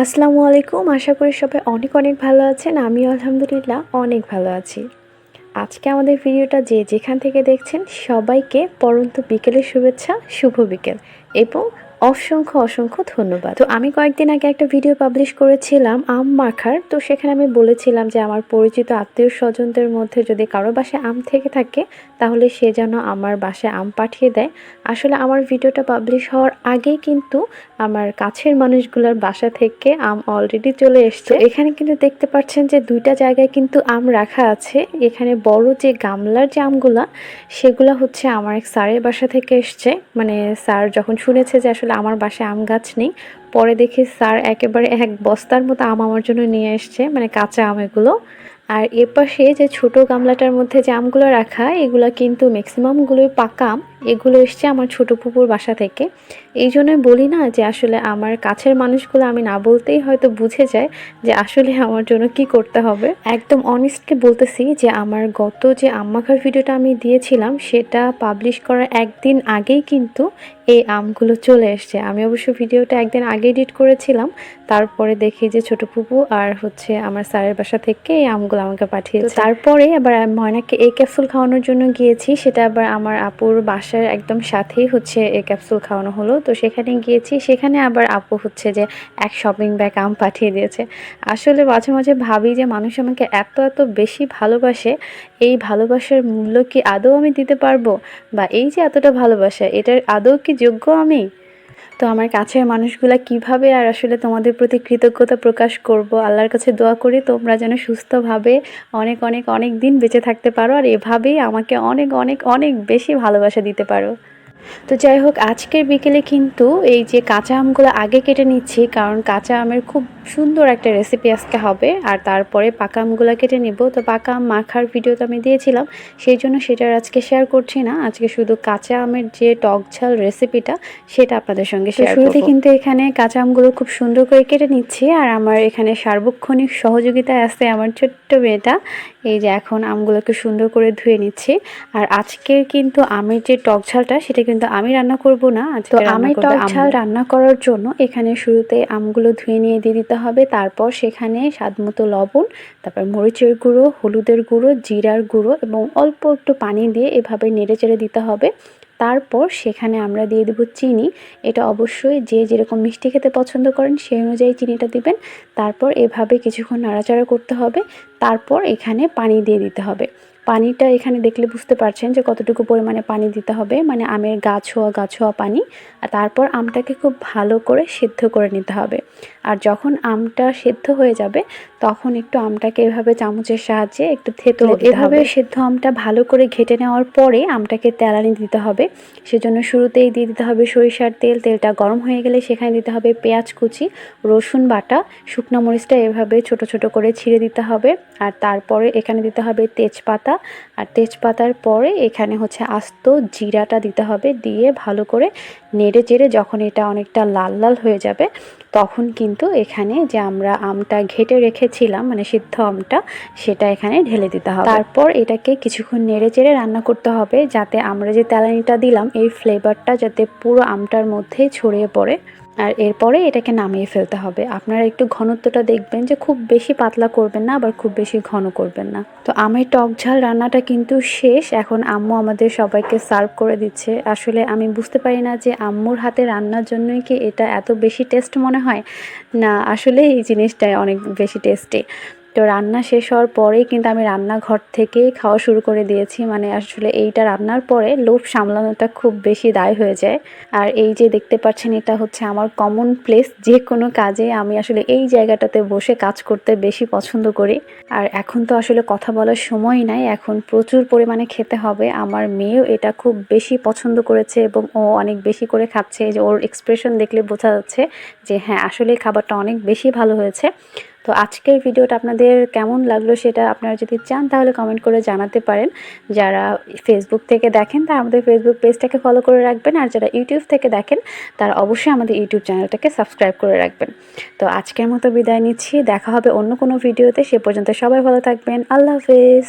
আসসালামু আলাইকুম। আশা করি সবাই অনেক অনেক ভালো আছেন। আমি আলহামদুলিল্লাহ অনেক ভালো আছি। আজকে আমাদের ভিডিওটা যে যেখান থেকে দেখছেন সবাইকে পরন্ত বিকেলের শুভেচ্ছা, শুভ বিকেল এবং অসংখ্য অসংখ্য ধন্যবাদ। তো আমি কয়েকদিন আগে একটা ভিডিও পাবলিশ করেছিলাম আম মাখার। তো সেখানে আমি বলেছিলাম যে আমার পরিচিত আত্মীয় স্বজনদের মধ্যে যদি কারও বাসায় আম থেকে থাকে তাহলে সে যেন আমার বাসায় আম পাঠিয়ে দেয়। আসলে আমার ভিডিওটা পাবলিশ হওয়ার আগেই কিন্তু আমার কাছের মানুষগুলোর বাসা থেকে আম অলরেডি চলে এসছে। এখানে কিন্তু দেখতে পাচ্ছেন যে দুইটা জায়গায় কিন্তু আম রাখা আছে। এখানে বড় যে গামলার যে আমগুলা সেগুলা হচ্ছে আমার এক স্যারের বাসা থেকে এসছে। মানে স্যার যখন শুনেছে যে আসলে আমার বাসায় আম গাছ নেই। পরে দেখি স্যার একেবারে এক বস্তার মতো আম আমার জন্য নিয়ে এসছে মানে কাঁচা আম এগুলো। আর এপাশে যে ছোট গামলাটার মধ্যে যে আমগুলো রাখা, এগুলো কিন্তু ম্যাক্সিমামগুলোই পাকা আম। এগুলো এসছে আমার ছোট পুকুর বাসা থেকে। এই জন্যই বলি না যে আসলে আমার কাছের মানুষগুলো আমি না বলতেই হয়তো বুঝে যায় যে আসলে আমার জন্য কি করতে হবে। একদম অনেস্টলি বলতেছি যে আমার গত যে আম্মাখার ভিডিওটা আমি দিয়েছিলাম সেটা পাবলিশ করার একদিন আগেই কিন্তু এই আমগুলো চলে এসছে। আমি অবশ্য ভিডিওটা একদিন আগে এডিট করেছিলাম তারপরে দেখি যে ছোট পুপু আর হচ্ছে আমার স্যারের বাসা থেকে এই আমগুলো আমাকে পাঠিয়েছে। তারপরে আবার ময়নাকে এই ক্যাপসুল খাওয়ানোর জন্য গিয়েছি সেটা আবার আমার আপুর বাসার একদম সাথেই হচ্ছে এই ক্যাপসুল খাওয়ানো হলো। তো সেখানে গিয়েছি, সেখানে আবার আপু হচ্ছে যে এক শপিং ব্যাগ আম পাঠিয়ে দিয়েছে। আসলে মাঝে মাঝে ভাবি যে মানুষ আমাকে এত এত বেশি ভালোবাসে, এই ভালোবাসার মূল্য কি আদৌ আমি দিতে পারব? বা এই যে এতটা ভালোবাসা, এটার আদৌ কি যোগ্য আমি? তো আমার কাছের মানুষগুলো কীভাবে আর আসলে তোমাদের প্রতি কৃতজ্ঞতা প্রকাশ করব? আল্লাহর কাছে দোয়া করি তোমরা যেন সুস্থভাবে অনেক অনেক অনেক দিন বেঁচে থাকতে পারো আর এভাবেই আমাকে অনেক অনেক অনেক বেশি ভালোবাসা দিতে পারো। তো যাই হোক আজকের বিকেলে কিন্তু এই যে কাঁচা আমগুলো আগে কেটে নিচ্ছি কারণ কাঁচা আমের খুব সুন্দর একটা রেসিপি আজকে হবে। আর তারপরে পাকা আমগুলো কেটে নেব। তো পাকা আম মাখার ভিডিও তো আমি দিয়েছিলাম সেই জন্য সেটার আজকে শেয়ার করছি না। আজকে শুধু কাঁচা আমের যে টক ঝাল রেসিপিটা সেটা আপনাদের সঙ্গে শেয়ার শুরুতে কিন্তু এখানে কাঁচা আমগুলো খুব সুন্দর করে কেটে নিচ্ছি। আর আমার এখানে সার্বক্ষণিক সহযোগিতায় আছে আমার ছোট্ট মেয়েটা। এই যে এখন আমগুলোকে সুন্দর করে ধুয়ে নিচ্ছি। আর আজকের কিন্তু আমের যে টক ঝালটা সেটা কিন্তু আমি রান্না করব না। তো আমের টক ঝাল রান্না করার জন্য এখানে শুরুতে আমগুলো ধুয়ে নিয়ে দিয়ে দিতে হবে। তারপর সেখানে স্বাদ মতো লবণ তারপর মরিচের গুঁড়ো হলুদের গুঁড়ো জিরার গুঁড়ো এবং অল্প একটু পানি দিয়ে এভাবে নেড়ে চেড়ে দিতে হবে। তারপর সেখানে আমরা দিয়ে দেবো চিনি। এটা অবশ্যই যে যেরকম মিষ্টি খেতে পছন্দ করেন সেই অনুযায়ী চিনিটা দিবেন। তারপর এভাবে কিছুক্ষণ নাড়াচাড়া করতে হবে। তারপর এখানে পানি দিয়ে দিতে হবে। পানিটা এখানে দেখলে বুঝতে পারছেন যে কতটুকু পরিমাণে পানি দিতে হবে। মানে আমের গাছ হওয়া গাছ হওয়া পানি। আর তারপর আমটাকে খুব ভালো করে সেদ্ধ করে নিতে হবে। আর যখন আমটা সেদ্ধ হয়ে যাবে তখন একটু আমটাকে এভাবে চামচের সাহায্যে একটু থেতো এভাবে সেদ্ধ আমটা ভালো করে ঘেটে নেওয়ার পরে আমটাকে তেলানি দিতে হবে। সেজন্য শুরুতেই দিয়ে দিতে হবে সরিষার তেল। তেলটা গরম হয়ে গেলে সেখানে দিতে হবে পেঁয়াজ কুচি রসুন বাটা শুকনো মরিচটা এভাবে ছোট ছোট করে ছিঁড়ে দিতে হবে। আর তারপরে এখানে দিতে হবে তেজপাতা আর তেজপাতার পরে এখানে হচ্ছে আস্ত জিরাটা দিতে হবে দিয়ে ভালো করে নেড়ে চেড়ে যখন এটা অনেকটা লাল লাল হয়ে যাবে, তখন কিন্তু এখানে যে আমরা আমটা ঘেটে রেখেছিলাম মানে সিদ্ধ আমটা, সেটা এখানে ঢেলে দিতে হবে। তারপর এটাকে কিছুক্ষণ নেড়ে চেড়ে রান্না করতে হবে যাতে আমরা যে তেলানিটা দিলাম, এই ফ্লেভারটা যাতে পুরো আমটার মধ্যে ছড়িয়ে পড়ে। আর এরপরে এটাকে নামিয়ে ফেলতে হবে। আপনারা একটু ঘনত্বটা দেখবেন যে খুব বেশি পাতলা করবেন না, আবার খুব বেশি ঘন করবেন না। তো আমের টক ঝাল রান্নাটা কিন্তু শেষ। এখন আম্মু আমাদের সবাইকে সার্ভ করে দিচ্ছে। আসলে আমি বুঝতে পারি না যে আম্মুর হাতে রান্নার জন্যই কি এটা এত বেশি টেস্ট মনে হয়? না, আসলে এই জিনিসটাই অনেক বেশি টেস্টি। তো রান্না শেষ হওয়ার পরেই কিন্তু আমি রান্নাঘর থেকেই খাওয়া শুরু করে দিয়েছি। মানে আসলে এইটা রান্নার পরে লোভ সামলানোটা খুব বেশি দায় হয়ে যায়। আর এই যে দেখতে পাচ্ছেন, এটা হচ্ছে আমার কমন প্লেস যে কোনো কাজে আমি আসলে এই জায়গাটাতে বসে কাজ করতে বেশি পছন্দ করি। আর এখন তো আসলে কথা বলার সময় নাই, এখন প্রচুর পরিমাণে খেতে হবে। আমার মেয়েও এটা খুব বেশি পছন্দ করেছে এবং ও অনেক বেশি করে খাচ্ছে। যে ওর এক্সপ্রেশন দেখলে বোঝা যাচ্ছে যে হ্যাঁ আসলে খাবারটা অনেক বেশি ভালো হয়েছে। তো আজকের ভিডিওটা আপনাদের কেমন লাগল সেটা আপনারা যদি চান তাহলে কমেন্ট করে জানাতে পারেন। যারা ফেসবুক থেকে দেখেন তারা আমাদের ফেসবুক পেজটাকে ফলো করে রাখবেন আর যারা ইউটিউব থেকে দেখেন তারা অবশ্যই আমাদের ইউটিউব চ্যানেলটাকে সাবস্ক্রাইব করে রাখবেন। তো আজকের মতো বিদায় নিচ্ছি, দেখা হবে অন্য কোনো ভিডিওতে, সে পর্যন্ত সবাই ভালো থাকবেন। আল্লাহ হাফেজ।